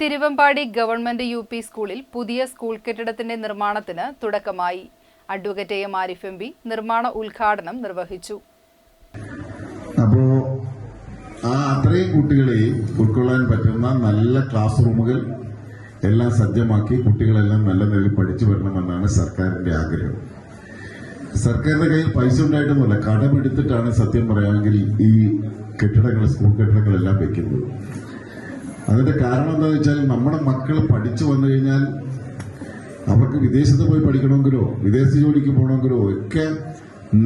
Thiruvambady government U P സ്കൂളിൽ പുതിയ school കെട്ടിടത്തിന്റെ നിർമ്മാണത്തിന് തുടക്കമായി. Advocate M Arif M P നിർമ്മാണ ഉദ്ഘാടനം നിർവഹിച്ചു. അപ്പോ ആ അത്രയും കുട്ടികളെ ഉൾക്കൊള്ളാൻ പറ്റുന്ന നല്ല ക്ലാസ് റൂമുകൾ എല്ലാം സജ്ജമാക്കി കുട്ടികളെല്ലാം നല്ല നിലയിൽ പഠിച്ചു വരണമെന്നാണ് സർക്കാരിന്റെ ആഗ്രഹം. സർക്കാരിന്റെ കയ്യിൽ പൈസ ഉണ്ടായിട്ടൊന്നുമല്ല. കടമെടുത്തിട്ടാണ് സത്യം പറയാമെങ്കിൽ ഈ കെട്ടിടങ്ങൾ സ്കൂൾ കെട്ടിടങ്ങളെല്ലാം വെക്കുന്നത്. അതിന്റെ കാരണം എന്താണെന്ന് വെച്ചാൽ നമ്മുടെ മക്കൾ പഠിച്ചു വന്നു കഴിഞ്ഞാൽ അവർക്ക് വിദേശത്ത് പോയി പഠിക്കണമെങ്കിലോ വിദേശ ജോലിക്ക് പോകണമെങ്കിലോ ഒക്കെ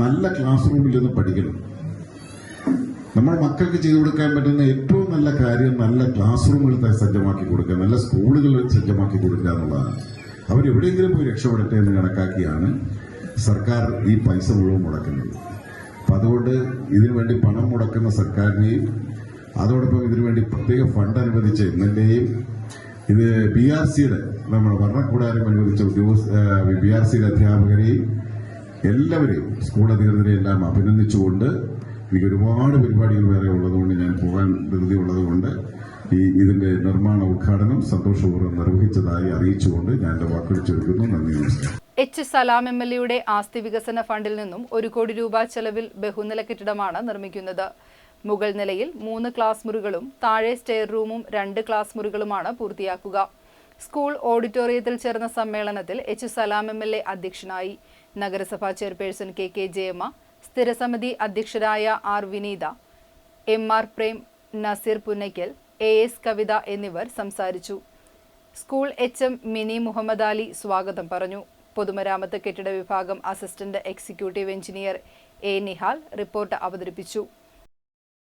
നല്ല ക്ലാസ് റൂമിൽ നിന്ന് പഠിക്കണം. നമ്മുടെ മക്കൾക്ക് ചെയ്തു കൊടുക്കാൻ പറ്റുന്ന ഏറ്റവും നല്ല കാര്യം നല്ല ക്ലാസ് റൂമുകൾ സജ്ജമാക്കി കൊടുക്കുക നല്ല സ്കൂളുകൾ സജ്ജമാക്കി കൊടുക്കുക എന്നുള്ളതാണ്. അവരെവിടെയെങ്കിലും പോയി രക്ഷപ്പെടട്ടെ എന്ന് കണക്കാക്കിയാണ് സർക്കാർ ഈ പൈസ മുഴുവൻ മുടക്കുന്നത്. അപ്പം അതുകൊണ്ട് ഇതിനുവേണ്ടി പണം മുടക്കുന്ന സർക്കാരിനെയും അതോടൊപ്പം ഇതിനു വേണ്ടി പ്രത്യേക ഫണ്ട് അനുവദിച്ച എയും ഇത് ബി ആർ സിയുടെ നമ്മുടെ ഭരണകൂടാരം അനുവദിച്ച ഉദ്യോഗസ്ഥ ബി ആർ സിയുടെ അധ്യാപകരെയും എല്ലാവരെയും സ്കൂൾ അധികൃതരെ എല്ലാം അഭിനന്ദിച്ചുകൊണ്ട് എനിക്ക് ഒരുപാട് പരിപാടികൾ വേറെ ഉള്ളതുകൊണ്ട് ഞാൻ പോകാൻ ധൃതി ഉള്ളതുകൊണ്ട് ഈ ഇതിന്റെ നിർമ്മാണ ഉദ്ഘാടനം സന്തോഷപൂർവം നിർവഹിച്ചതായി അറിയിച്ചുകൊണ്ട് ഞാൻ എന്റെ വാക്കുകൾ ചുരുക്കുന്നു. നന്ദി നമസ്കാരം. എച്ച് സലാം എം എൽ എയുടെ ആസ്തി വികസന ഫണ്ടിൽ നിന്നും ഒരു കോടി രൂപ ചെലവിൽ ബഹുനില കെട്ടിടമാണ് നിർമ്മിക്കുന്നത്. മുകൾ നിലയിൽ മൂന്ന് ക്ലാസ് മുറികളും താഴെ സ്റ്റെയർ റൂമും രണ്ട് ക്ലാസ് മുറികളുമാണ് പൂർത്തിയാക്കുക. സ്കൂൾ ഓഡിറ്റോറിയത്തിൽ ചേർന്ന സമ്മേളനത്തിൽ H Salam M L A അധ്യക്ഷനായി. നഗരസഭാ ചെയർപേഴ്സൺ കെ കെ ജയമ്മ സ്ഥിരസമിതി അധ്യക്ഷരായ R Vineetha M R Prem Nazeer Punnakkal A S Kavitha എന്നിവർ സംസാരിച്ചു. School H M Mini Muhammad Ali സ്വാഗതം പറഞ്ഞു. പൊതുമരാമത്ത് കെട്ടിട വിഭാഗം assistant executive engineer A Nihal report അവതരിപ്പിച്ചു.